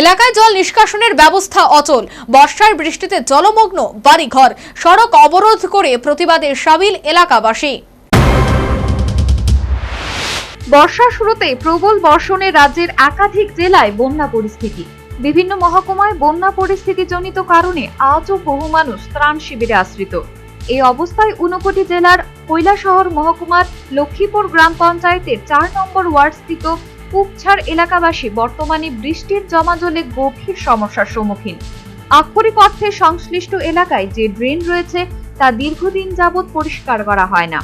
এলাকায় জল নিষ্কাশনের ব্যবস্থা অচল। বর্ষার বৃষ্টিতে জলমগ্ন বাড়িঘর। সড়ক অবরোধ করে প্রতিবাদে সাবিল এলাকাবাসী। বর্ষার শুরুতে প্রবল বর্ষণে রাজ্যের একাধিক জেলায় বন্যা পরিস্থিতি। বিভিন্ন মহকুমায় বন্যা পরিস্থিতিজনিত কারণে আজও বহু মানুষ ত্রাণ শিবিরে আশ্রিত। এই অবস্থায় ঊনকোটি জেলার কৈলাসহর মহকুমার লক্ষ্মীপুর গ্রাম পঞ্চায়েতের চার নম্বর ওয়ার্ড স্থিত কুপছাড় এলাকাবাসী বর্তমানে বৃষ্টির জমা জলে গভীর সমস্যার সম্মুখীন। আক্ষরিক অর্থে সংশ্লিষ্ট এলাকায় যে ড্রেন রয়েছে, তা দীর্ঘদিন যাবৎ পরিষ্কার করা হয় না।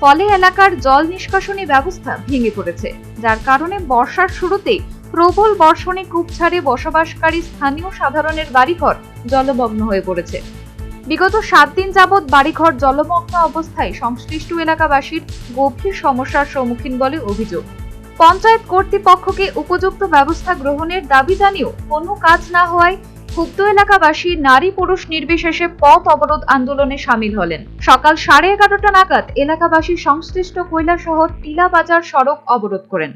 ফলে এলাকার জল নিষ্কাশনী ব্যবস্থা ভেঙে পড়েছে, যার কারণে বর্ষার শুরুতেই প্রবল বর্ষণে কূপছাড়ে বসবাসকারী স্থানীয় সাধারণের বাড়িঘর জলমগ্ন হয়ে পড়েছে। বিগত সাত দিন যাবৎ বাড়িঘর জলমগ্ন অবস্থায় সংশ্লিষ্ট এলাকাবাসীর গভীর সমস্যার সম্মুখীন বলে অভিযোগ। পঞ্চায়েত কর্তৃপক্ষকে উপযুক্ত ব্যবস্থা গ্রহণের দাবি জানিয়েও কোনো কাজ না হওয়ায় ক্ষুব্ধ এলাকাবাসী নারী পুরুষ নির্বিশেষে পথ অবরোধ আন্দোলনে সামিল হলেন। সকাল সাড়ে এগারোটা নাগাদ এলাকাবাসী সংশ্লিষ্ট কৈলাসহর টিলা বাজার সড়ক অবরোধ করেন।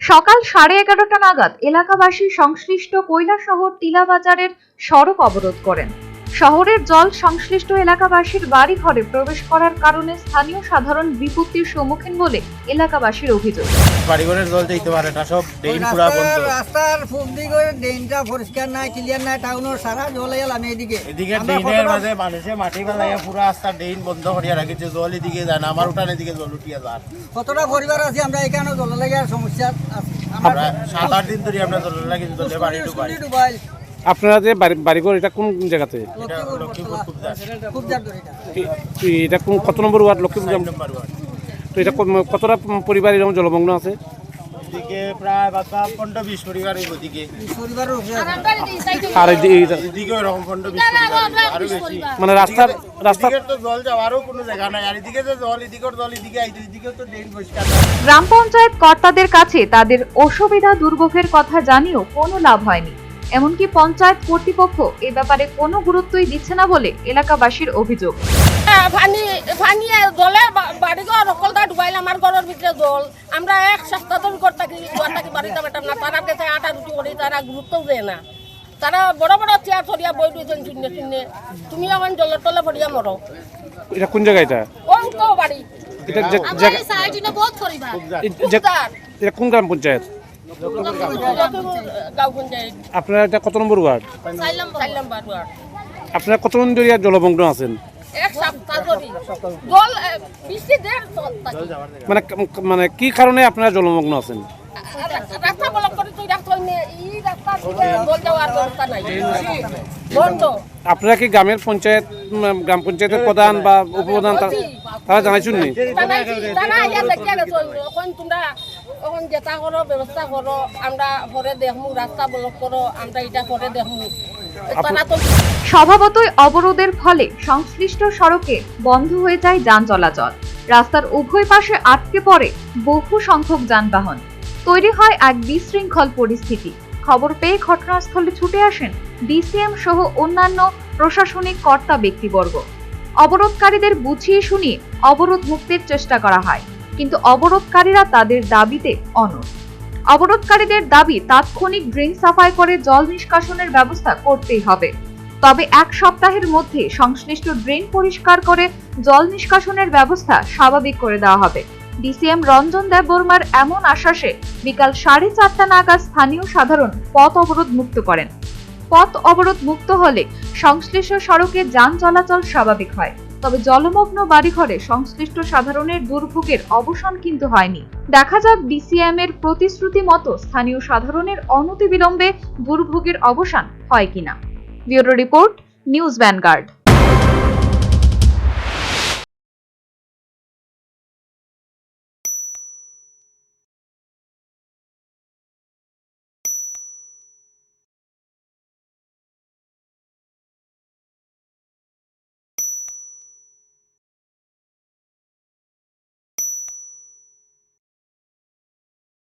সকাল সাড়ে এগারোটা নাগাদ এলাকাবাসী সংশ্লিষ্ট কৈলাসহর টিলা বাজারের সড়ক অবরোধ করেন। শহরের জল সংশ্লিষ্ট এলাকাবাসীর বাড়ি ঘরে প্রবেশ করার কারণে স্থানীয় সাধারণ বিপত্তির সম্মুখীন বলে এলাকাবাসীর অভিযোগ। বাড়িঘরের জল দিতে পারে না সব ড্রেন পুরা বন্ধ। রাস্তার- রাস্তার ফুক দিকে ড্রেনটা পরিষ্কার নাই ক্লিয়ার নাই টাউনের সারা জল এলাম এদিকে। এদিকে ড্রেনের মাঝে মানুষে মাটি ফেলাইয়া পুরা রাস্তা ড্রেন বন্ধ করিয়া রাখিছে জল এদিকে যায় না আমার উঠান এদিকে জল উঠিয়া যায়। কতটা পরিবার আছে আমরা এখানে জল লাগার সমস্যা আছে। আমরা সাত আট দিন ধরে আমরা জল লাগি জলে বাড়ি ডুবাই। আপনারা যে বাড়ি বাড়িঘর এটা কোন জায়গাতে? এটা কোন কত নম্বর ওয়ার্ড? লক্ষ্মীপুর গ্রাম? তো এটা কতটা পরিবার এরকম জলমগ্ন আছে? মানে রাস্তার রাস্তা এদিকে তো জল যাওয়ারও কোনো জায়গা নাই। আর এদিকে যে জল এদিকের জল এদিকে এদিকে তো ড্রেন পরিষ্কার। গ্রাম পঞ্চায়েত কর্তাদের কাছে তাদের অসুবিধা দুর্ভোগের কথা জানিয়েও কোনো লাভ হয়নি। এমনকি পঞ্চায়েত কর্তৃপক্ষ এ ব্যাপারে কোনো গুরুত্বই দিচ্ছে না বলে এলাকাবাসীর অভিযোগ। হ্যাঁ, জলে বা- বাড়ি সকলটা ডুবাইলে আমার ঘরের ভিতরে জল আমরা এক সপ্তাহ ধরে ঘর থাকি ঘর থাকি বাড়িতে পেতাম না। তারা আটা রুটি করি তারা গুরুত্বও দেয় না। তারা বড় বড় চেয়ার চড়িয়া বই দিয়েছেন শূন্য শূন্য। তুমি এখন জলের তলে ভরিয়া মরো। এটা কোন জায়গা এটা? ওই তো বাড়ি। এটা কোন গ্রাম পঞ্চায়েত? আপনারা এটা কত নম্বর ওয়ার্ড? নম্বর। কতজন ধরে জলমগ্ন আছেন। মানে মানে কি কারণে আপনারা জলমগ্ন আছেন? আপনারা কি গ্রামের পঞ্চায়েত গ্রাম পঞ্চায়েতের প্রধান বা উপপ্রধান তা- তারা জানাইছেন নি? এখন যেটা করো ব্যবস্থা করো আমরা পরে দেখমু রাস্তা ব্লক করো আমরা এটা পরে দেখমু। স্বভাবতই অবরোধের ফলে সংশ্লিষ্ট সড়কে বন্ধ হয়ে যায় যান চলাচল। রাস্তার উভয় পাশে আটকে পড়ে বহু সংখ্যক যানবাহন। তৈরি হয় এক বিশৃঙ্খল পরিস্থিতি। খবর পেয়ে ঘটনাস্থলে ছুটে আসেন ডিসিএম সহ অন্যান্য প্রশাসনিক কর্তা ব্যক্তিবর্গ। অবরোধকারীদের বুঝিয়ে শুনিয়ে অবরোধ মুক্তির চেষ্টা করা হয়। কিন্তু অবরোধকারীরা তাদের দাবিতে অনড়। অবরোধকারীদের দাবি, তাৎক্ষণিক ড্রেন সাফাই করে জল নিষ্কাশনের ব্যবস্থা করতেই হবে। তবে এক সপ্তাহের মধ্যে সংশ্লিষ্ট ড্রেন পরিষ্কার করে জল নিষ্কাশনের ব্যবস্থা স্বাভাবিক করে দেওয়া হবে। ডিসিএম রঞ্জন দেব বর্মার এমন আশ্বাসে বিকাল সাড়ে চারটা নাগাদ স্থানীয় সাধারণ পথ অবরোধ মুক্ত করেন। পথ অবরোধ মুক্ত হলে সংশ্লিষ্ট সড়কে যান চলাচল স্বাভাবিক হয়। তবে জলমগ্ন বাড়িঘরে সংশ্লিষ্ট সাধারণের দুর্ভোগের অবসান কিন্তু হয়নি। দেখা যাক ডিসিএম এর প্রতিশ্রুতি মতো স্থানীয় সাধারণের অনতিবিলম্বে দুর্ভোগের অবসান হয় কিনা। Bureau report, news vanguard.